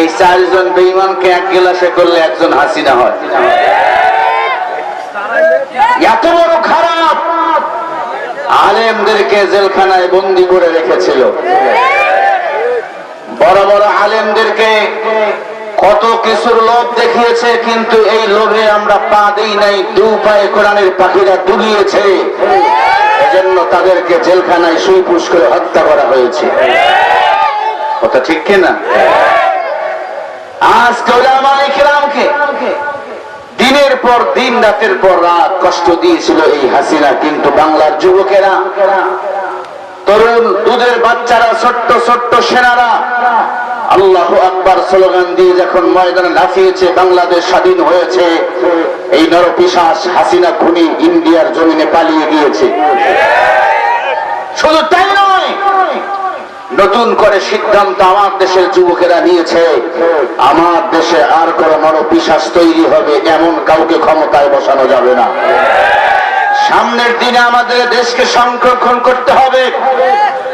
এই চারজন বেঈমানকে এক গ্লাসে করলে একজন হাসিনা হয়। এত বড় খারাপ! আলেমদেরকে জেলখানায় বন্দি করে রেখেছিল। বড় বড় আলেমদেরকে কত কিছুর লোভ দেখিয়েছে, কিন্তু এই লোভে আমরা পা দেই নাই, দু পায়ে কোরআনের পাখিরা ডুবিয়েছে এজন্য তাদেরকে জেলখানায় সুইপুষ করে হত্যা করা হয়েছে। কথা ঠিক কিনা? আজকে ওলামায়ে দিনের পর দিন, রাতের পর রাত কষ্ট দিয়েছিল এই হাসিনা, কিন্তু বাংলার যুবকেরা, তরুণ দুধের বাচ্চারা, ছোট্ট ছোট্ট সেনারা আল্লাহ আকবার স্লোগান দিয়ে যখন ময়দানে লাফিয়েছে বাংলাদেশ স্বাধীন হয়েছে, এই নরপিশাস হাসিনা খুনি ইন্ডিয়ার জমিনে পালিয়ে গিয়েছে। শুধু তাই নয়, নতুন করে সিদ্ধান্ত আমার দেশের যুবকেরা নিয়েছে, আমার দেশে আর কোন নরপিশাস তৈরি হবে, এমন কাউকে ক্ষমতায় বসানো যাবে না। সামনের দিনে আমাদের দেশকে সংরক্ষণ করতে হবে।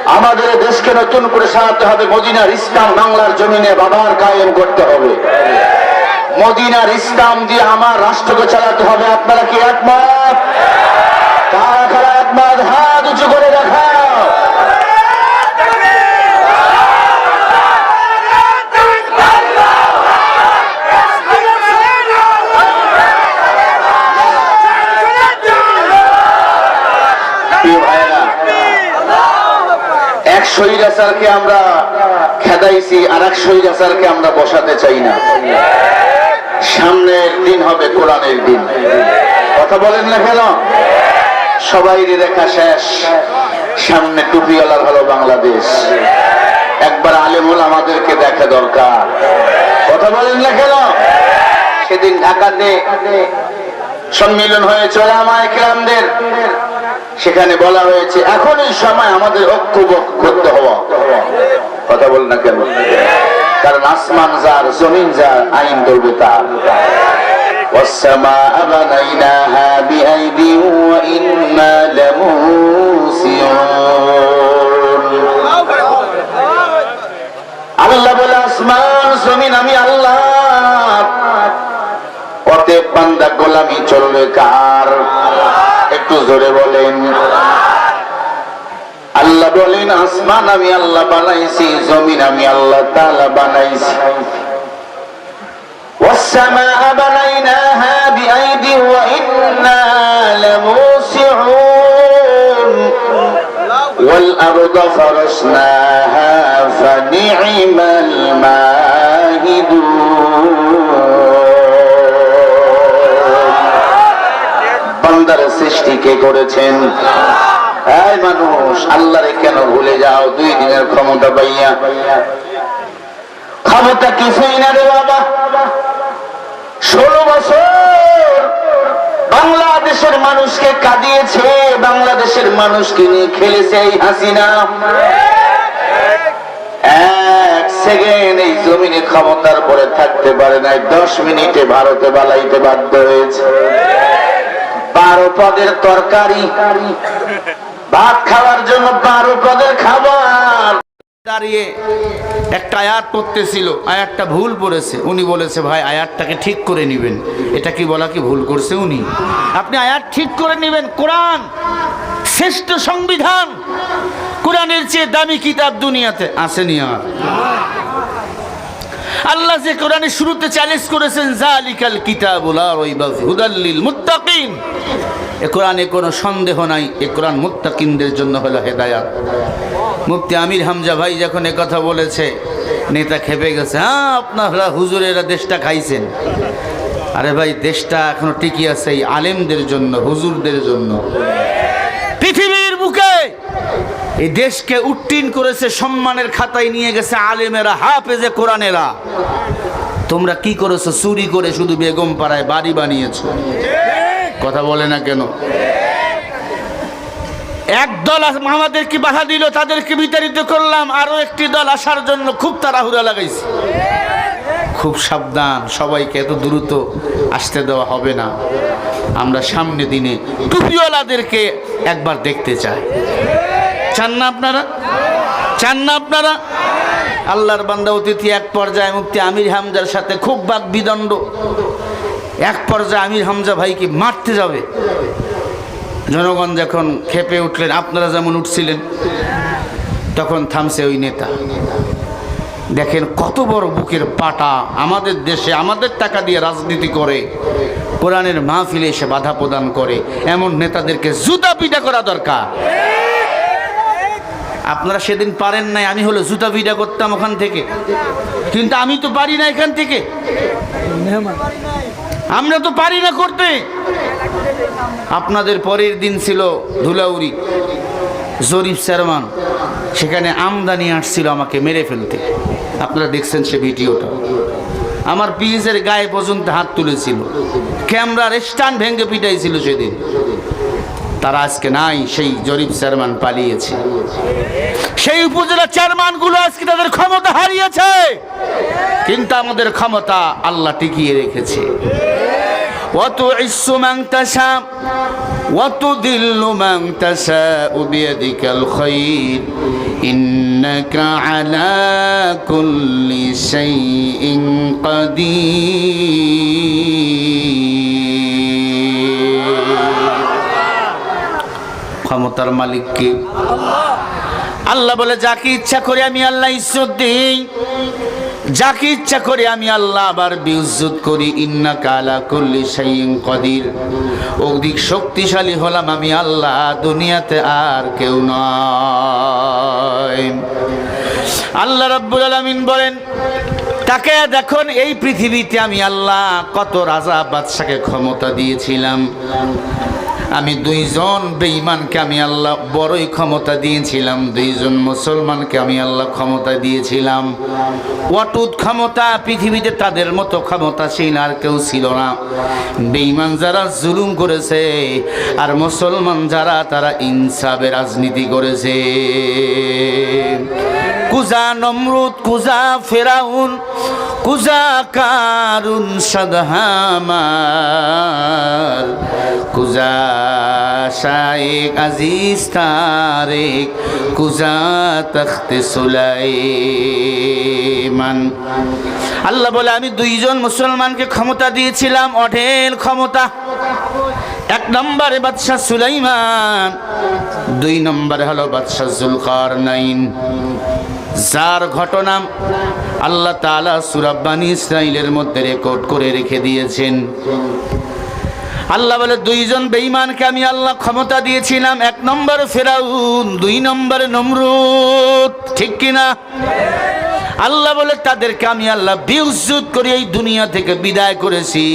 আমাদের দেশকে নতুন করে সাজাতে হবে। মদিনার ইসলাম বাংলার জমিনে বাবার কায়েম করতে হবে। মদিনার ইসলাম দিয়ে আমার রাষ্ট্রকে চালাতে হবে। আপনারা কি একমত? কারা একমত? হাত উঁচু করে দেখাও প্রিয় ভাইয়েরা, শহীদাচারকে আমরা খেদাইছি আর এক শহীদাচারকে আমরা বসাতে চাই না। সামনের দিন হবে কোরআনের দিন। কথা বলেন না কেন? সবাই দেখা শেষ। সামনে টুপিওয়ালার হলো বাংলাদেশ। একবার আলেমুল আমাদেরকে দেখা দরকার। কথা বলেন না কেন? সেদিন ঢাকাতে সম্মিলন হয়েছে ওলামায়ে কেরামদের। সেখানে বলা হয়েছে এখনই সময় আমাদের ঐক্যবদ্ধ করতে হওয়া কথা বল না কেন কারণ আসমান যার জমিন যার আইন ধরবে তার والسماء بنيناها بأيد وإنا لموسعون আল্লাহ বলে আসমান জমিন আমি আল্লাহ অতএব বান্দা গোলামি চলবে কার একটু জোরে বলেন আল্লাহ বলেন আসমান আমি আল্লাহ বানাইছি জমিন আমি আল্লাহ তাআলা বানাইছি والسماء بنيناها بأيد وإنا لموسعون والأرض فرشناها فنعم الماهدون সৃষ্টি কে করেছেন। এই মানুষ, আল্লাহরে কেন ভুলে যাও? দুই দিনের ক্ষমতা পাইয়া। ক্ষমতা কিছুই না রে বাবা। ষোলো বছর বাংলাদেশের মানুষকে কাঁদিয়েছে, বাংলাদেশের মানুষকে নিয়ে খেলেছে এই হাসিনা। এক সেকেন্ড এই জমিনে ক্ষমতার পরে থাকতে পারে নাই, দশ মিনিটে ভারতে বালাইতে বাধ্য হয়েছে। বারো পদের তরকারি। ভাত খাওয়ার জন্য বারো পদের খাবার। দাঁড়িয়ে একটা আয়াত পড়তেছিল, আয়াতটা ভুল পড়েছে। উনি বলেছে, ভাই, আয়াতটাকে ঠিক করে নেবেন। এটা কি বলা কি ভুল করছে উনি? আপনি আয়াত ঠিক করে নেবেন, কোরআন শ্রেষ্ঠ সংবিধান। কোরআনের চেয়ে দামি কিতাব দুনিয়াতে আসেনি আর। আল্লাহ যে কোরআনের শুরুতে চ্যালেঞ্জ করেছেন, জালিকাল কিতাবুল হুদাল্লিল মুত্তাকিন। এ কোরআনে কোনো সন্দেহ নাই, এ কোরআন মুত্তাকিনদের জন্য হলো হেদায়াত। মুফতি আমির হামজা ভাই যখন কথা বলেছে, নেতা খেপে গেছে হ্যাঁ আপনারা হুজুরেরা দেশটা খাইছেন। আরে ভাই, দেশটা এখনও টিকে আছে এই আলেমদের জন্য, হুজুরদের জন্য। পৃথিবীর বুকে এই দেশকে উত্তীর্ণ করেছে সম্মানের খাতায় নিয়ে গেছে আলেমেরা, হাফেজে কোরআনেরা। তোমরা কি করেছ? চুরি করে শুধু বেগম পাড়ায় বাড়ি বানিয়েছো। কথা বলে না কেন? এক দল আস- আমাদেরকে বাধা দিল, তাদেরকে বিতাড়িত করলাম, আরও একটি দল আসার জন্য খুব তাড়াহুড়া লাগাইছে। খুব সাবধান, সবাইকে এত দ্রুত আসতে দেওয়া হবে না। আমরা সামনে দিনে টুপিওয়ালাদেরকে একবার দেখতে চাই। চান না আপনারা? চান না আপনারা? আল্লাহর বান্দা অতিথি এক পর্যায়ে মুক্তি আমির হামজার সাথে খুব বাক বিদণ্ড। এক পর্যায়ে আমির হামজা ভাইকে মারতে যাবে। জনগণ যখন খেপে উঠলেন, আপনারা যেমন উঠছিলেন, তখন থামছে ওই নেতা। দেখেন কত বড় বুকের পাটা আমাদের দেশে, আমাদের টাকা দিয়ে রাজনীতি করে, কোরআনের মাহফিলে এসে বাধা প্রদান করে। এমন নেতাদেরকে জুতা পিটা করা দরকার। আপনারা সেদিন পারেন নাই, আমি হলো জুতা পিটা করতাম ওখান থেকে। কিন্তু আমি তো পারি না এখান থেকে। আমরা তো পারি না করতে। আপনাদের পরের দিন ছিল ধুলাউরি জরিফ চেয়ারম্যান। সেখানে আমদানি আসছিল আমাকে মেরে ফেলতে। আপনারা দেখছেন সে ভিডিওটা। আমার পিএসের গায়ে পর্যন্ত হাত তুলেছিল। ক্যামেরার স্ট্যান্ড ভেঙে পিটাইছিল সেদিন। তারা আজকে নাই সেই জরিফ চেয়ারম্যান পালিয়েছে সেই উপজেলা চেয়ারম্যানগুলো আজকে তাদের ক্ষমতা হারিয়েছে কিন্তু আমাদের ক্ষমতা আল্লাহ টিকিয়ে রেখেছে وتعز من تشاء وتذل من تشاء بيدك الخير إنك على كل شيء قدير ক্ষমতার মালিক কে? আল্লাহ বলে, যাকে ইচ্ছা করে আমি আল্লাহ ইজ্জত দিই, যাকে ইচ্ছা করে আমি আল্লাহ আবার বিউজ্জত করি ইন্না কালা করলি সাইন কদির। অধিক শক্তিশালী হলাম আমি আল্লাহ, দুনিয়াতে আর কেউ নয়। আল্লাহ রাব্বুল আলামিন বলেন, তাকে দেখুন, এই পৃথিবীতে আমি আল্লাহ কত রাজা বাদশাকে ক্ষমতা দিয়েছিলাম। আমি দুইজন বেঈমানকে আমি আল্লাহ বড়ই ক্ষমতা দিয়েছিলাম, দুইজন মুসলমানকে আমি আল্লাহ ক্ষমতা দিয়েছিলাম। অটুট ক্ষমতা পৃথিবীতে তাদের মতো ক্ষমতা ক্ষমতাশীল আর কেউ ছিল না। বেঈমান যারা জুলুম করেছে আর মুসলমান যারা তারা ইনসাফে রাজনীতি করেছে। কুজা নমরুদ, কুজা ফেরাউন কুজা কারুন সাদহামার। কুজা শায়েক আজিজ তারেক, কুজা তখতে সুলাইমান। আল্লাহ বলে, আমি দুইজন মুসলমানকে ক্ষমতা দিয়েছিলাম, অঢেল ক্ষমতা। এক নম্বরে বাদশাহ সুলাইমান, দুই নম্বরে হলো বাদশাহ জুলকার নাইন যার ঘটনা আল্লাহ তালা সুরাব্বানি ইসরাইলের মধ্যে রেকর্ড করে রেখে দিয়েছেন। আল্লাহ বলে, দুইজন বেঈমানকে আমি আল্লাহ ক্ষমতা দিয়েছিলাম, এক নম্বর ফেরাউন, দুই নম্বরে নমরুদ। ঠিক কিনা আল্লাহ বলে, তাদেরকে আমি আল্লাহ বিউজুত করে এই দুনিয়া থেকে বিদায় করেছি।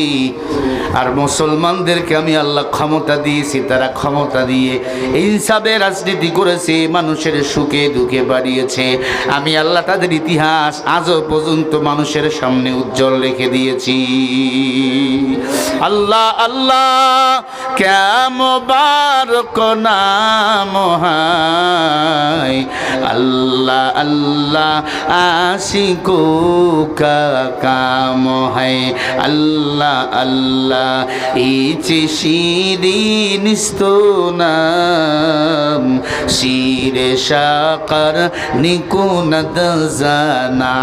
আর মুসলমানদেরকে আমি আল্লাহ ক্ষমতা দিয়েছি, তারা ক্ষমতা দিয়ে হিসাবে রাজনীতি করেছে, মানুষের সুখে দুঃখে বাড়িয়েছে। আমি আল্লাহ তাদের ইতিহাস আজও পর্যন্ত মানুষের সামনে উজ্জ্বল রেখে দিয়েছি। আল্লাহ আল্লাহ কেমবারক নাম হায়। আল্লাহ আল্লাহ, আশিকো কাম হায়। আল্লাহ আল্লাহ ইচে শিরিন স্তোনাম শিরে শাকর নিকুনত জানা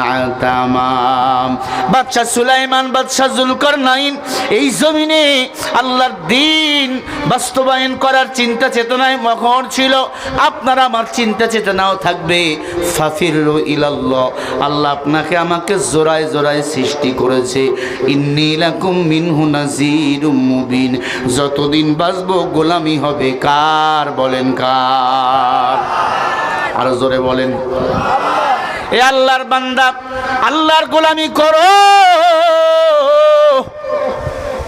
তামাম বাদশাহ সুলাইমান, বাদশাহ জুলকর নাইন এই জমিনে আল্লাহর দিন বাস্তবায়ন করার চিন্তা চেতনায় মহর ছিল। আপনার আমার চিন্তা চেতনাও থাকবে। ফাফির ইলাল্লাহ, আল্লাহ আপনাকে আমাকে জোড়ায় জোড়ায় সৃষ্টি করেছে। ইন্নিলাকুম মিনহু নাজিরুম মুবিন। যতদিন বাঁচবো গোলামি হবে, কার বলেন কার? আরও জোরে বলেন। এ আল্লাহর বান্দা, আল্লাহর গোলামি করো।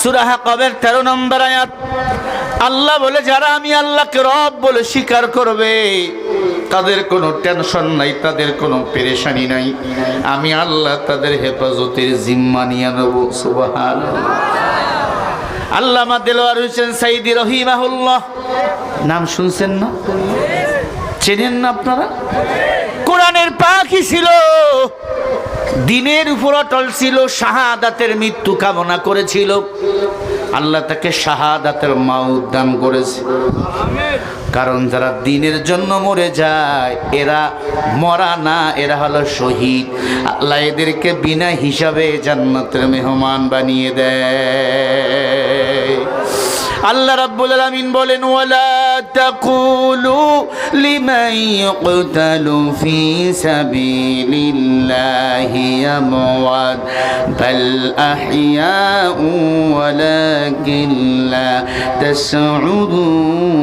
সুরাহা কবের তেরো নম্বর আয়াত। আল্লাহ বলে, যারা আমি আল্লাহকে রব বলে স্বীকার করবে, তাদের কোনো টেনশন নাই, তাদের কোনো পেরেশানি নাই। আমি আল্লাহ তাদের হেফাজতের জিম্মা নিয়ে নেব সুবাহান আল্লামা দেলোয়ার হোসেন সাইদি রহিমাহুল্লাহ, নাম শুনছেন না? চেনেন না আপনারা? কোরআনের পাখি ছিল দিনের উপর অটল ছিল শাহাদাতের মৃত্যু কামনা করেছিল। আল্লাহ তাকে শাহাদাতের মা উদ্যান করেছে। কারণ যারা দিনের জন্য মরে যায়, এরা মরা না, এরা হলো শহীদ। আল্লাহ এদেরকে বিনা হিসাবে জান্নাতের মেহমান বানিয়ে দেয়। আল্লাহ রাব্বুল আলামিন বলেন, ওয়ালা তাকুলু লিমান ইয়ুকতালু ফি সাবিলিল্লাহি আমওয়াত, বাল আহইয়াউ ওয়ালাকিন লা তাসউদুন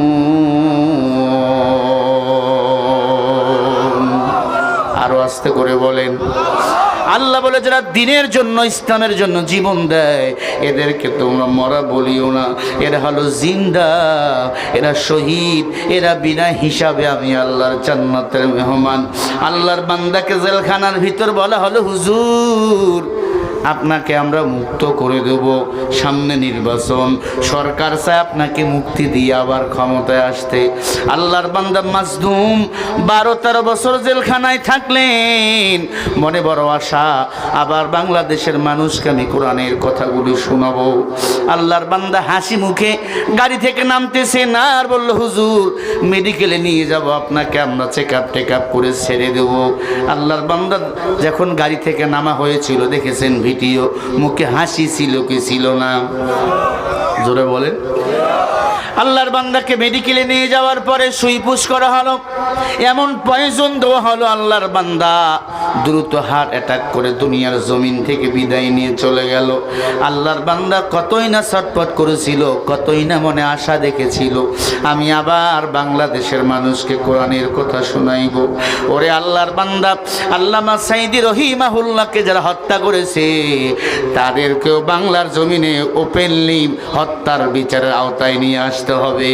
আরও আস্তে করে বলেন আল্লাহ বলে যারা দিনের জন্য, ইসলামের জন্য জীবন দেয়, এদেরকে তোমরা মরা বলিও না। এরা হলো জিন্দা, এরা শহীদ, এরা বিনা হিসাবে আমি আল্লাহর জান্নাতের মেহমান। আল্লাহর বান্দাকে জেলখানার ভিতর বলা হলো, হুজুর আপনাকে আমরা মুক্ত করে দেব। সামনে নির্বাচন। সরকার চায় আপনাকে মুক্তি দিয়ে আবার ক্ষমতায় আসতে। আল্লাহর বান্দা মাসদুম বারো তেরো বছর জেলখানায় থাকলেন। মনে বড় আশা, আবার বাংলাদেশের মানুষকে আমি কোরআনের কথাগুলি শোনাবো। আল্লাহর বান্দা হাসি মুখে গাড়ি থেকে নামতেছে না আর বলল, হুজুর, মেডিকেলে নিয়ে যাব, আপনাকে আমরা চেক আপ টেক আপ করে ছেড়ে দেবো। আল্লাহর বান্দা যখন গাড়ি থেকে নামা হয়েছিল, দেখেছেন ভিডিও, মুখে হাসি ছিল কি ছিল না? জোরে বলেন। আল্লাহর বান্দাকে মেডিকেলে নিয়ে যাওয়ার পরে সুইপুষ করা হলো। এমন প্রয়োজন দেওয়া হলো আল্লাহর বান্দা। দ্রুত হার্ট অ্যাটাক করে দুনিয়ার জমিন থেকে বিদায় নিয়ে চলে গেল। আল্লাহর বান্দা কতই না ছটপট করেছিল, কতই না মনে আশা দেখেছিল। আমি আবার বাংলাদেশের মানুষকে কোরআনের কথা শোনাইব। ওরে আল্লাহর বান্দা, আল্লামা সাইদি রহিমাহুল্লাহকে যারা হত্যা করেছে, তাদেরকেও বাংলার জমিনে ওপেনলি হত্যার বিচারের আওতায় নিয়ে আসতে হবে।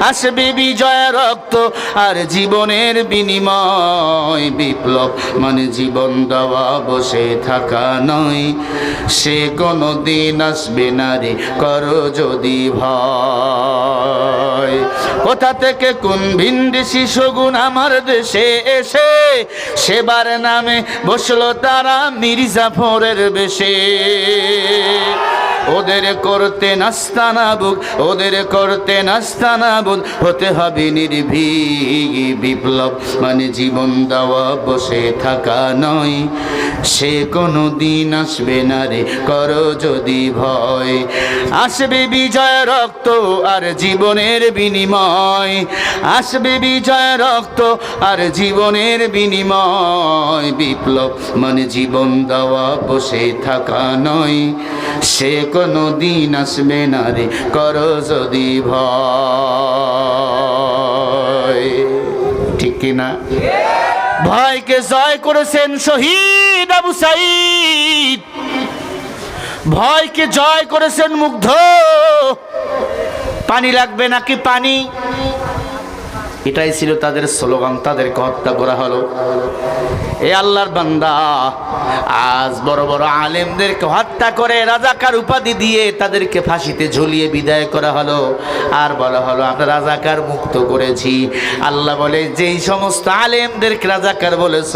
আসবে বিজয় রক্ত আর জীবনের বিনিময় বিপ্লব। মানে জীবন দেওয়া, বসে থাকা নয়। সে কোনো দিন আসবে না রে, করো যদি ভয়। কোথা থেকে কোন ভিন্ডিসি শগুন আমার দেশে এসে? সেবার নামে বসল তারা মির্জাফরের বেশে। ওদের করতে নাস্তানা বুক, ওদের করতে নাস্তানা বুক, হতে হবে নির্ভীক বিপ্লব। মানে জীবন দেওয়া, বসে থাকা নয়। সে কোনো দিন আসবে না রে, করো যদি ভয়। আসবে বিজয় রক্ত আর জীবনের বিনিময়। আসবে বিজয় রক্ত আর জীবনের বিনিময়। বিপ্লব মানে জীবন দেওয়া, বসে থাকা নয়। সে কোনো দিন আসবে না রে, করো যদি ভয়। ঠিক কিনা ভয়কে জয় করেছেন শহীদ আবু সাইদ। ভয়কে জয় করেছেন মুগ্ধ। পানি লাগবে নাকি পানি? এটাই ছিল তাদের স্লোগান, তাদেরকে হত্যা করা হলো। এ আল্লাহর বান্দা, আজ বড় বড় আলেমদেরকে হত্যা করে রাজাকার উপাধি দিয়ে তাদেরকে ফাঁসিতে ঝুলিয়ে বিদায় করা হলো। আর বলা হলো, আমরা রাজাকার মুক্ত করেছি। আল্লাহ বলে, যেই সমস্ত আলেমদেরকে রাজাকার বলেছ,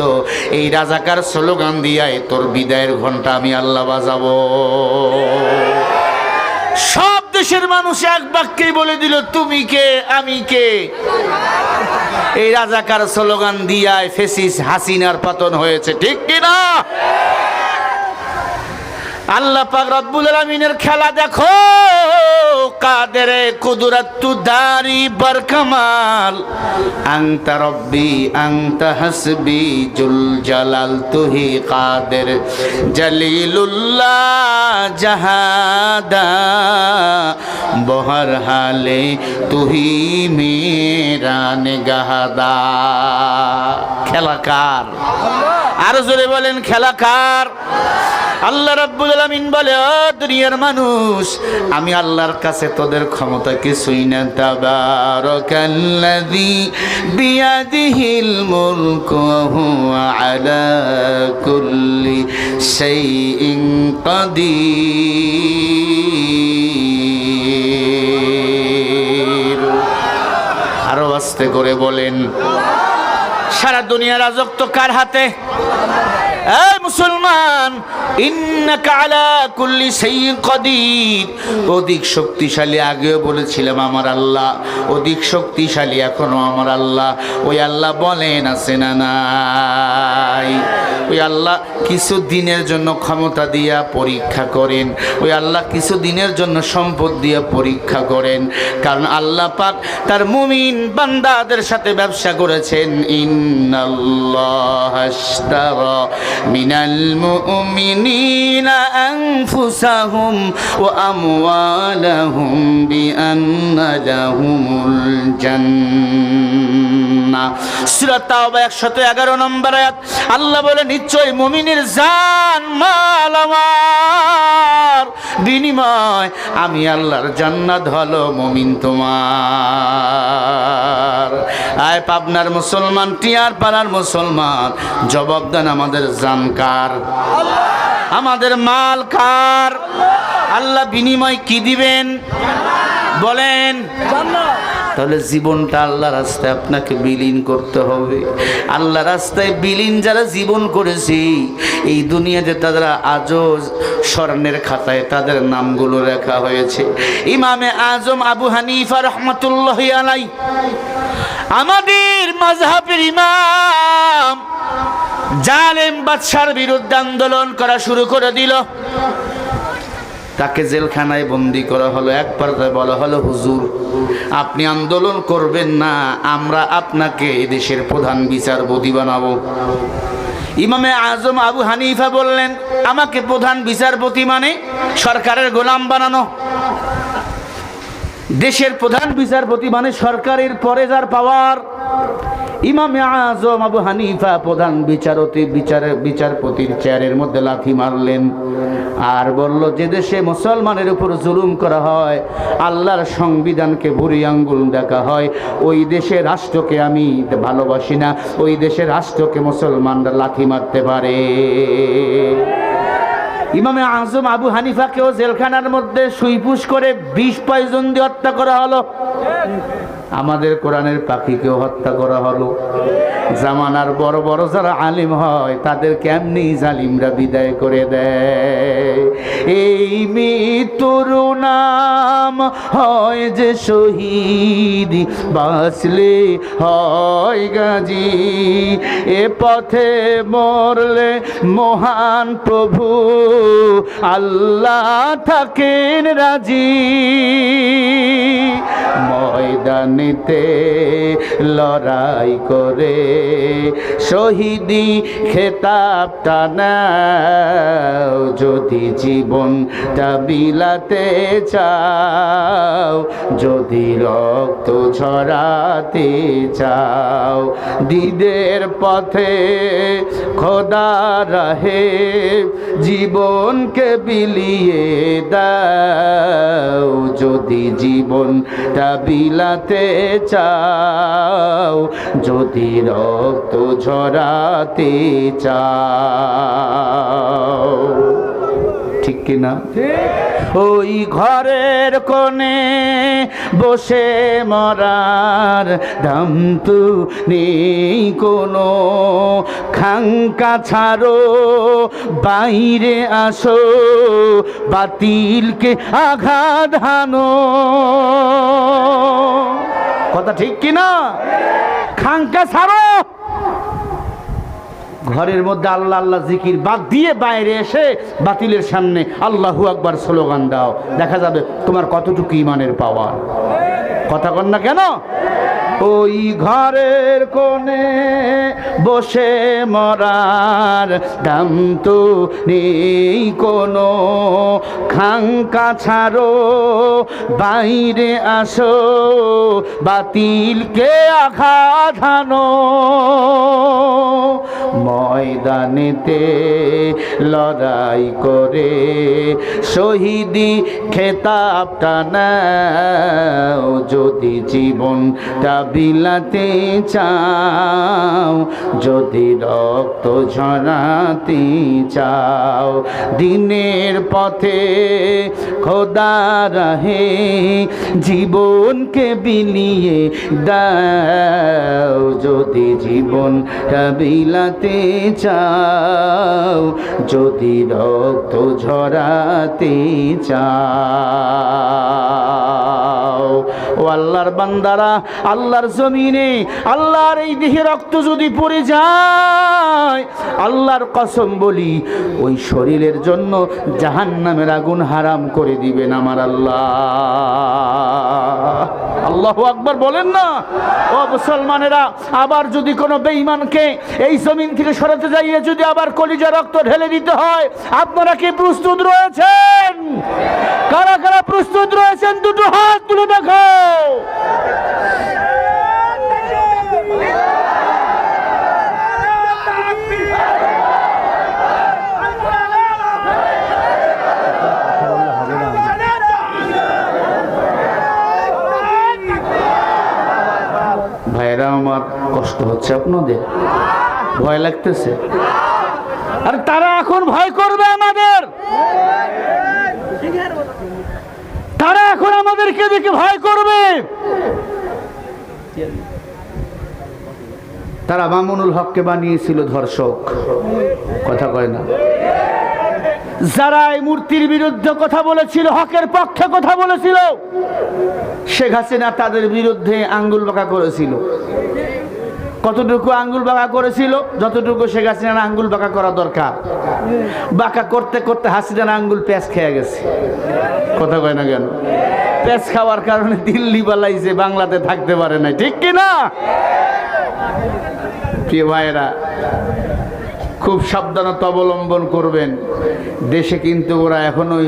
এই রাজাকার স্লোগান দিয়ে তোর বিদায়ের ঘণ্টা আমি আল্লাহ বাজাবো। সব দেশের মানুষ এক বাক্যেই বলে দিল, তুমি কে? আমি কে? এই রাজাকার স্লোগান দিয়ায় ফেসিস হাসিনার পতন হয়েছে, ঠিক কিনা? আল্লাহ পাক রব্বুল আলমিনের খেলা দেখো। কাদের কুদরাতু দারি বর বরকমাল আংতা রব্বি, আংতা হাসবি, জুল জালাল তুহি কাদের জলিলুল্লাহ জাহাদা। বহর হালে তুহি মেরা নেগাহাদা। খেলাকার। আল্লাহ আরও জোরে বলেন খেলাকার আল্লাহ রাব্বুল আলামিন বলে, ও দুনিয়ার মানুষ, আমি আল্লাহর কাছে তোদের ক্ষমতা কিছুই না। তাবারাকাল্লাযী বিয়াদিহিল মুলকু হুয়া আলা কুল্লি শাইইন কাদির আরও আস্তে করে বলেন সারা দুনিয়ার রাজত্ব কার হাতে? মুসলমান শক্তিশালী, আগেও বলেছিলাম আমার আল্লাহ শক্তিশালী এখনও আমার আল্লাহ। ওই আল্লাহ বলেন, আছে না নাই? ওই আল্লাহ কিছু দিনের জন্য ক্ষমতা দিয়া পরীক্ষা করেন। ওই আল্লাহ কিছু দিনের জন্য সম্পদ দিয়া পরীক্ষা করেন। কারণ আল্লাহ পাক তার মুমিন বান্দাদের সাথে ব্যবসা করেছেন। ইন্নাল্লাহ মিনাল মুমিনিনা আনফুসাহুম সূরা তাওবা 111 নম্বর আয়াত। আল্লাহ বলে নিশ্চয় মুমিনের জান, মাল আমার। বিনিময়, আমি আল্লাহর জান্নাত হলো মুমিন তোমার। আয় পাবনার মুসলমান, টিয়ার পাড়ার মুসলমান, জবাব দেন, আমাদের জানকার আমাদের মাল কার? আল্লাহ, বিনিময় কি দিবেন? বলেন। তাহলে জীবনটা আল্লাহ রাস্তায় আপনাকে বিলীন করতে হবে। আল্লাহ রাস্তায় বিলীন যারা জীবন করেছি, এই দুনিয়াতে তারা আজও স্বর্ণের খাতায় তাদের নামগুলো লেখা হয়েছে। ইমামে আজম আবু হানিফা রহমতুল্লাহ আলাই আমাদের মাঝহাবের ইমাম জালেম বাদশার বিরুদ্ধে আন্দোলন করা শুরু করে দিল। তাকে জেলখানায় বন্দি করা হলো। এক পর্যায়ে বলা হলো, হুজুর, আপনি আন্দোলন করবেন না, আমরা আপনাকে এদেশের প্রধান বিচারপতি বানাবো। ইমামে আজম আবু হানিফা বললেন, আমাকে প্রধান বিচারপতি মানে সরকারের গোলাম বানানো। দেশের প্রধান বিচারপতি মানে সরকারের পরে যার পাওয়ার ইমামে আজম আবু হানিফা প্রধান বিচারপতি বিচার বিচারপতির চেয়ারের মধ্যে লাথি মারলেন আর বলল, যে দেশে মুসলমানের উপর জুলুম করা হয়, আল্লাহর সংবিধানকে ভুরি আঙ্গুল দেখা হয়, ওই দেশে রাষ্ট্রকে আমি ভালোবাসি না, ওই দেশের রাষ্ট্রকে মুসলমানরা লাথি মারতে পারে। ইমামে আজম আবু হানিফাকেও জেলখানার মধ্যে সুইপুষ করে বিষ পয়জন দিয়ে হত্যা করা হলো। আমাদের কোরআনের পাখিকেও হত্যা করা হলো। জামানার বড় বড় যারা আলিম হয় তাদের কেমনি জালিমরা বিদায় করে দেয়। এই মৃত্যুর নাম হয় যে শহীদ, বাঁচলে হয় গাজী। এ পথে মরলে মহান প্রভু, আল্লাহ থাকেন রাজি। ময়দানেতে লড়াই করে শহীদি খেতাবটা নাও, যদি জীবনটা বিলাতে চাও, যদি রক্ত ঝরাতে চাও, দিদের পথে খোদা রাহে, জীবনকে বিলিয়ে দাও, যদি জীবনটা বিলাতে চাও যদি রক্ত ঝরাতে চাও। ঠিক কিনা ওই ঘরের কোণে বসে মরার দাম তো নেই কোনো। খাঙ্কা ছাড়ো, বাইরে আসো, বাতিলকে আঘাত হানো। কথা ঠিক কিনা খাঙ্কা ছাড়ো। ঘরের মধ্যে আল্লাহ আল্লাহ জিকির বাদ দিয়ে বাইরে এসে বাতিলের সামনে আল্লাহু আকবার স্লোগান দাও। দেখা যাবে তোমার কতটুকু ইমানের পাওয়ার। কথা কন না কেন? ওই ঘরের কোণে বসে মরার দাম তো নেই কোনো। খাঙ্কা ছাড়ো, বাইরে আসো, বাতিলকে আঘাত ময়দানেতে লড়াই করে শহীদি খেতাবটা নাও। যদি জীবনটা বিলাতে চাও, যদি রক্ত ঝরাতে চাও, দিনের পথে খোদা রাহে জীবনকে বিলিয়ে দাও, যদি জীবন বিলাতে চাও, যদি রক্ত ঝরাতে চাও। ও আল্লাহর বান্দারা, আল্লাহর জমিনে আল্লাহর এই দেহে রক্ত যদি পড়ে যায়, আল্লাহর কসম বলি, ওই শরীরের জন্য জাহান্নামের আগুন হারাম করে দিবেন আমার আল্লাহ। আল্লাহ আকবর বলেন না? ও মুসলমানেরা, আবার যদি কোনো বেঈমানকে এই জমিন থেকে সরাতে যাইয়ে যদি আবার কলিজা রক্ত ঢেলে দিতে হয়, আপনারা কি প্রস্তুত রয়েছেন? কারা কারা প্রস্তুত রয়েছেন? দুটো হাত তুলে দেখো ভাইরা আমার কষ্ট হচ্ছে আপনাদের? ভয় লাগতেছে? আর তারা এখন ভয় করবে আমাদের! তারা এখন আমাদেরকে দেখে ভয় করবে! তারা মামুনুল হককে বানিয়েছিল ধর্ষক। কথা কয় না। যারা এই মূর্তির বিরুদ্ধে কথা বলেছিল, হকের পক্ষে কথা বলেছিল, শেখ হাসিনা তাদের বিরুদ্ধে আঙ্গুল বাঁকা করেছিল। কতটুকু আঙ্গুল বাঁকা করেছিল? যতটুকু শেখ হাসিনার আঙ্গুল বাঁকা করা দরকার। বাঁকা করতে করতে হাসিনার আঙ্গুল প্যাঁচ খেয়ে গেছে। কথা কয় না কেন? প্যাঁচ খাওয়ার কারণে দিল্লি বালাইছে বাংলাতে থাকতে পারে না ঠিক কি না? প্রিয় ভাইয়েরা, খুব সাবধানতা অবলম্বন করবেন। দেশে কিন্তু ওরা এখনোই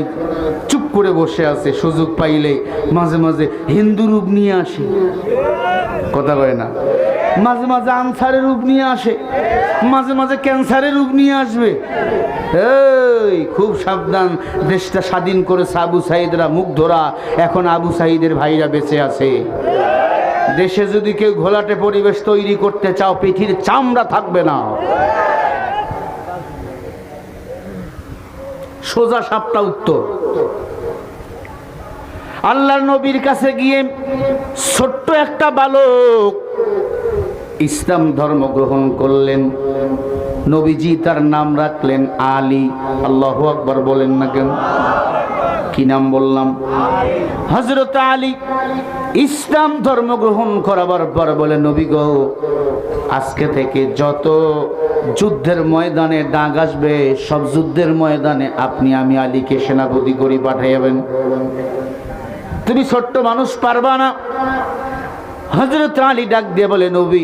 চুপ করে বসে আছে, সুযোগ পাইলে মাঝে মাঝে হিন্দু রূপ নিয়ে আসে। কথা কয় না? মাঝে মাঝে আনসারের রূপ নিয়ে আসে। মাঝে মাঝে ক্যান্সারের রূপ নিয়ে আসবে। এই, খুব সাবধান। দেশটা স্বাধীন করেছে আবু সাইদরা মুগ্ধরা এখন আবু সাইদের ভাইরা বেঁচে আছে। দেশে যদি কেউ ঘোলাটে পরিবেশ তৈরি করতে চাও, পিঠির চামড়া থাকবে না। সোজা সাপটা উত্তর। আল্লাহর নবীর কাছে গিয়ে ছোট্ট একটা বালক ইসলাম ধর্ম গ্রহণ করলেন। নবীজি তার নাম রাখলেন আলী। আল্লাহ আকবর বলেন না কেন? কি নাম বললাম? হজরত আলী, ইসলাম ধর্ম গ্রহণ করাবার পর বলে, নবী আজকে থেকে যত যুদ্ধের ময়দানে ডাক আসবে, সব যুদ্ধের ময়দানে আপনি আমি আলীকে সেনাপতি করে পাঠাইবেন। তুমি ছোট্ট মানুষ পারবা না? হজরত আলী ডাক দিয়ে বলে, নবী